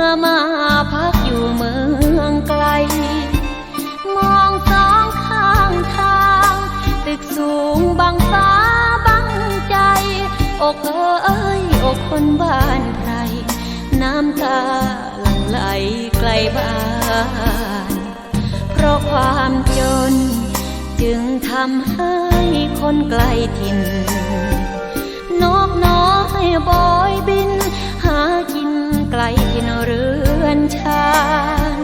มื่อมาพักอยู่เมืองไกล มองสองข้างทาง ตึกสูงบังฟ้าบังใจ อกเอ้ยอกคนบ้านใครน้ำตาหลั่งไหลไกลบ้าน เพราะความจน จึงทำให้คนไกลถิ่นนกน้อยบอยบิ นเรือนชาน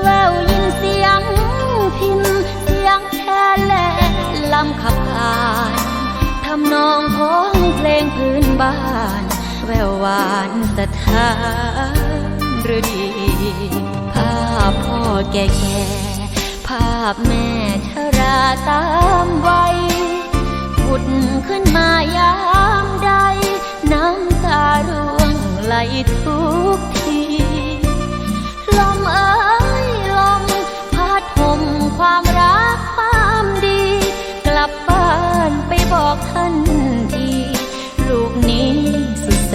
แววยินเสียงพินเสียงแค่และลำขับผ่านทำนองของเพลงพื้นบ้าน แววหวานสถานหรือดีภาพพ่อแก่แก่ภาพแม่ชราตา กทีลมเอ้ยลมพัดห่มความรักความดี กลับบ้านไปบอกท่านทีลูกนี้สุดแส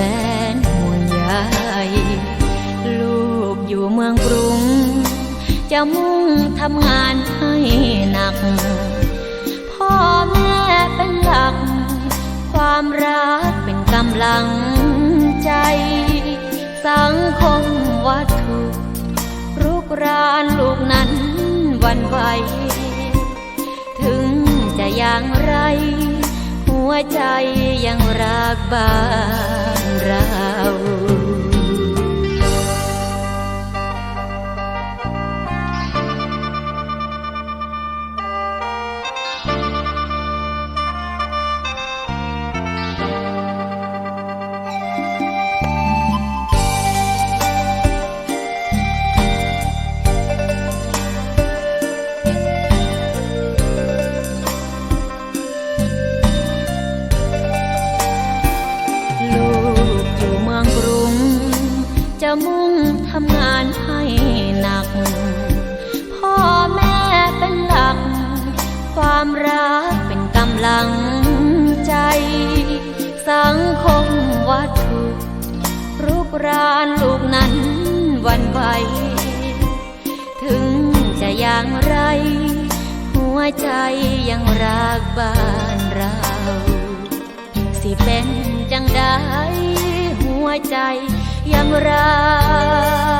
นห่วงใยลูกอยู่เมืองกรุง จะมุ่งทำงานให้หนัก พ่อแม่เป็นหลัก ความรักเป็นกำลังใจ วันไหว ถึงจะอย่างไร หัวใจยังรักบ้านเรา จะมุ่งทำงานให้หนัก พ่อแม่เป็นหลัก ความรักเป็นกำลังใจ สังคมวัตถุรุกรานลูกนั้นวันไหว ถึงจะอย่างไร หัวใจยังรักบ้านเรา สิเป็นจังได้หัวใจ ยังรัก